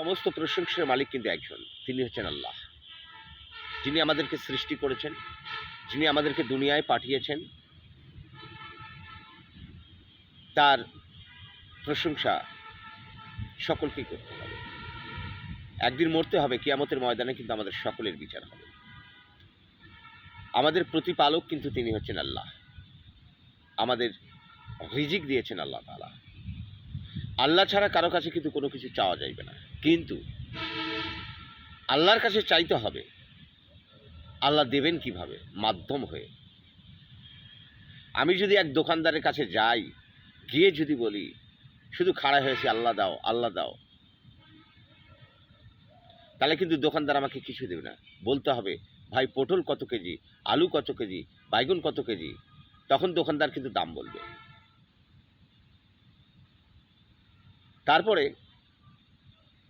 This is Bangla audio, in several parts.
সমস্ত প্রশংসার মালিক কিন্তু একজন, তিনি হচ্ছেন আল্লাহ। যিনি আমাদেরকে সৃষ্টি করেছেন, যিনি আমাদেরকে দুনিয়ায় পাঠিয়েছেন, তার প্রশংসা সকলকেই করতে হবে। একদিন মরতে হবে, কিয়ামতের ময়দানে কিন্তু আমাদের সকলের বিচার হবে। আমাদের প্রতিপালক কিন্তু তিনি হচ্ছেন আল্লাহ। আমাদের রিজিক দিয়েছেন আল্লাহ তালা আল্লাহ ছাড়া কারও কাছে কিন্তু কোনো কিছু চাওয়া যাইবে না। কিন্তু আল্লাহর কাছে চাইতে হবে, আল্লাহ দেবেন কীভাবে? মাধ্যম হয়ে। আমি যদি এক দোকানদারের কাছে যাই, গিয়ে যদি বলি, শুধু খাড়া হয়েছে আল্লাহ দাও আল্লাহ দাও। তাহলে কিন্তু দোকানদার আমাকে কিছু দেবে না। বলতে হবে, ভাই, পটল কত কেজি? আলু কত কেজি? বাইগুন কত কেজি? তখন দোকানদার কিন্তু দাম বলবে। তারপরে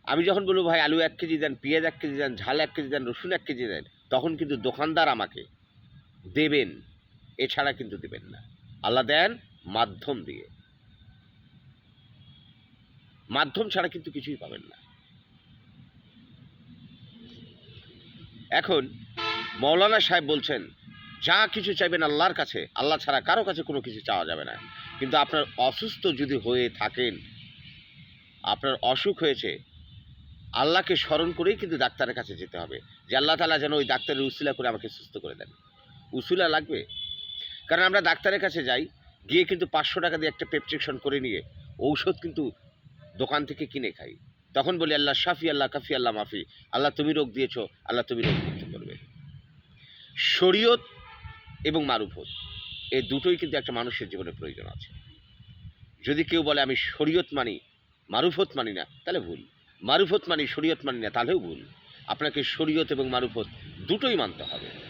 আমি যখন বলব, ভাই, আলু এক কেজি দেন, পেঁয়াজ এক কেজি দেন, ঝাল এক কেজি দেন, রসুন এক কেজি দেন, তখন কিন্তু দোকানদার আমাকে দেবেন, এছাড়া কিন্তু দেবেন না। আল্লাহ দেন মাধ্যম দিয়ে। মাধ্যম ছাড়া কিন্তু কিছুই পাবেন না। এখন মৌলানা সাহেব বলছেন, যা কিছু চাইবেন আল্লাহর কাছে, আল্লাহ ছাড়া কারও কাছে কোনো কিছু চাওয়া যাবে না। কিন্তু আপনার অসুস্থ যদি হয়ে থাকেন আপনার অসুখ হয়েছে, আল্লাহকে স্মরণ করেই কিন্তু ডাক্তারের কাছে যেতে হবে যে আল্লাহ তালা যেন ওই ডাক্তারের উসিলা করে আমাকে সুস্থ করে দেন। উসুলা লাগবে? কারণ আমরা ডাক্তারের কাছে যাই, গিয়ে কিন্তু পাঁচশো টাকা দিয়ে একটা প্রেসক্রিপশন করে নিয়ে ঔষধ কিন্তু দোকান থেকে কিনে খাই। তখন বলি, আল্লাহ শাফি, আল্লাহ কাফি, আল্লাহ মাফি। আল্লাহ তুমি রোগ দিয়েছ, আল্লাহ তুমি রোগ মুক্ত করবে। শরীয়ত এবং মারুফত, এই দুটোই কিন্তু একটা মানুষের জীবনে প্রয়োজন আছে। যদি কেউ বলে, আমি শরীয়ত মানি মারুফত মানি না, তাহলে ভুল। মারুফত মানি, শরীয়ত মানি না, তাহলেও ভুল। আপনাকে শরীয়ত এবং মারুফত দুটোই মানতে হবে।